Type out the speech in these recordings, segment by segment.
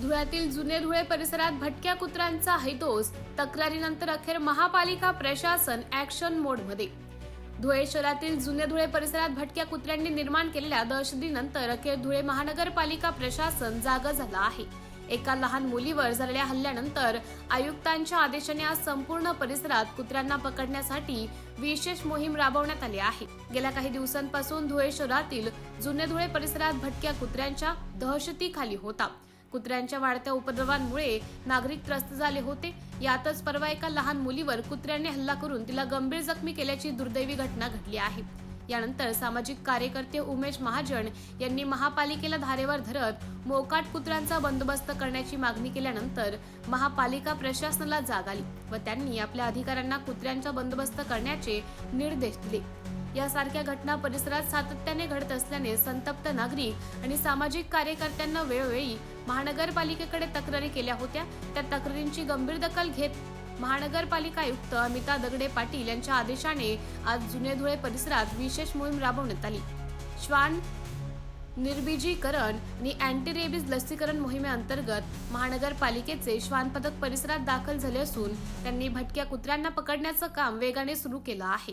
धुळ्यातील जुने धुळे परिसरात भटक्या कुत्र्यांचा हैदोस तक्रारीनंतर अखेर महापालिका प्रशासन ऍक्शन मोडमध्ये धुळे शहरातील जुने धुळे परिसरात भटक्या कुत्र्यांनी निर्माण केलेल्या दहशतीनंतर अखेर धुळे महानगरपालिका प्रशासन जागा झालं आहे. एका लहान मुलीवर झालेल्या हल्ल्यानंतर आयुक्तांच्या आदेशाने आज संपूर्ण परिसरात कुत्र्यांना पकडण्यासाठी विशेष मोहीम राबवण्यात आली आहे. गेल्या काही दिवसांपासून धुळे शहरातील जुने धुळे परिसरात भटक्या कुत्र्यांच्या दहशतीखाली होता. कुत्र्यांच्या वाढत्या उपद्रवांमुळे नागरिक त्रस्त झाले होते. यातच परवा एका लहान मुलीवर कुत्र्याने हल्ला करून तिला गंभीर जखमी केल्याची दुर्दैवी घटना घडली आहे. यानंतर सामाजिक कार्यकर्ते उमेश महाजन यांनी महापालिकेला धारेवर धरत मोकाट कुत्र्यांचा बंदोबस्त करण्याची मागणी केल्यानंतर महापालिका प्रशासनाला जाग आली व त्यांनी आपल्या अधिकाऱ्यांना कुत्र्यांचा बंदोबस्त करण्याचे निर्देश दिले. यासारख्या घटना परिसरात सातत्याने घडत असल्याने संतप्त नागरिक आणि सामाजिक कार्यकर्त्यांना वेळोवेळी महानगरपालिकेकडे तक्रारी केल्या होत्या. त्या तक्रारींची गंभीर दखल घेत महानगरपालिका आयुक्त अमिता दगडे पाटील यांच्या आदेशाने आज जुने धुळे परिसरात विशेष मोहीम राबवण्यात आली. श्वान निर्बीजीकरण आणि अँटी रेबीज लसीकरण मोहिमेअंतर्गत महानगरपालिकेचे श्वान पदक परिसरात दाखल झाले असून त्यांनी भटक्या कुत्र्यांना पकडण्याचं काम वेगाने सुरू केलं आहे.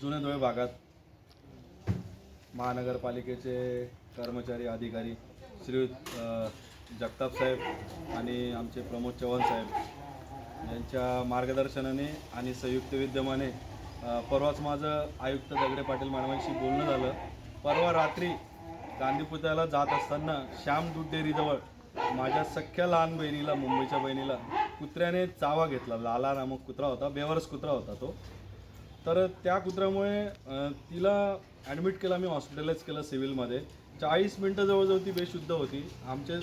जुने धुळे भागात महानगरपालिकेचे कर्मचारी अधिकारी श्री जगताप साहेब आणि आमचे प्रमोद चव्हाण साहेब यांच्या मार्गदर्शनाने आणि संयुक्त विद्यमाने परवाच माझं आयुक्त दगडे पाटील मॅडमांशी बोलणं झालं. परवा रात्री गांधी पुतळ्याला जात असताना श्याम दूध डेअरीजवळ माझ्या सख्ख्या लहान बहिणीला मुंबईच्या बहिणीला कुत्र्याने चावा घेतला. लाला नामक कुत्रा होता बेवरस कुत्रा होता तो. तर त्या कुत्र्यामुळे तिला ॲडमिट केलं आम्ही हॉस्पिटलाइज केलं सिव्हिलमध्ये चाळीस मिनटं जवळजवळ ती बेशुद्ध होती. आमचे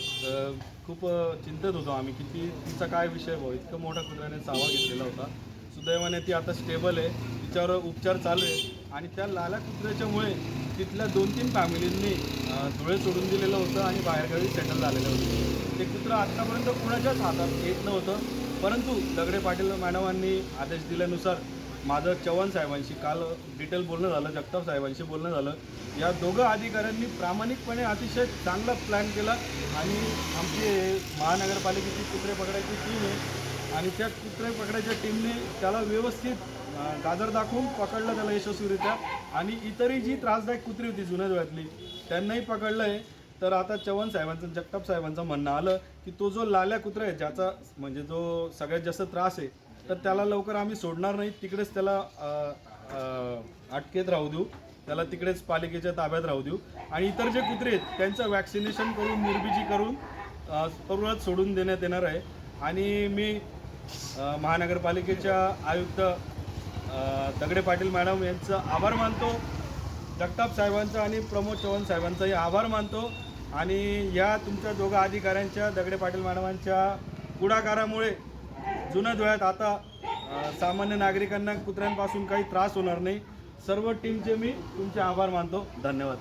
खूप चिंतेत होतो आम्ही की ती तिचा काय विषय भाऊ? इतकं मोठ्या कुत्र्याने चावा घेतलेला होता. सुदैवाने ती आता स्टेबल आहे. तिच्यावर उपचार चालू आहे. आणि त्या लाल्या कुत्र्याच्यामुळे तिथल्या दोन तीन फॅमिलींनी धुळे सोडून दिलेलं होतं आणि बाहेरगावी सेटल झालेलं होतं. ते कुत्रं आत्तापर्यंत कुणाच्याच हातात येत नव्हतं. परंतु दगडे पाटील मॅडमांनी आदेश दिल्यानुसार माझं चव्हाण साहेबांशी काल डिटेल बोलणं झालं जगताप साहेबांशी बोलणं झालं. या दोघं अधिकाऱ्यांनी प्रामाणिकपणे अतिशय चांगला प्लॅन केला आणि आमची महानगरपालिकेची कुत्रे पकडायची टीम आहे आणि त्या कुत्रे पकडायच्या टीमने त्याला व्यवस्थित गाजर दाखवून पकडलं त्याला यशस्वीरित्या. आणि इतरही जी त्रासदायक कुत्री होती जुन्या धुळ्यातली त्यांनाही पकडलं आहे तर आता चव्हाण साहेबांचं जगताप साहेबांचं म्हणणं आलं की तो जो लाल्या कुत्रा आहे ज्याचा म्हणजे जो सगळ्यात जास्त त्रास आहे तर त्याला लवकर आम्ही सोडणार नाही. तिकडेच त्याला अटकेत राहू देऊ. त्याला तिकडेच पालिकेच्या ताब्यात राहू देऊ. आणि इतर जे कुत्रे आहेत त्यांचं वॅक्सिनेशन करून निर्बिजी करून तरुणात सोडून देण्यात येणार आहे. आणि मी महानगरपालिकेच्या आयुक्त दगडे पाटील मॅडम यांचं आभार मानतो. जगताप साहेबांचा आणि प्रमोद चव्हाण साहेबांचाही आभार मानतो. आणि या तुमच्या दोघा अधिकाऱ्यांच्या दगडे पाटील मॅडमांच्या पुढाकारामुळे जुन्या धुळ्यात आता सामान्य नागरिकांना कुत्र्यांपासून काही त्रास होणार नाही. सर्व टीमचे मी तुमचे आभार मानतो. धन्यवाद.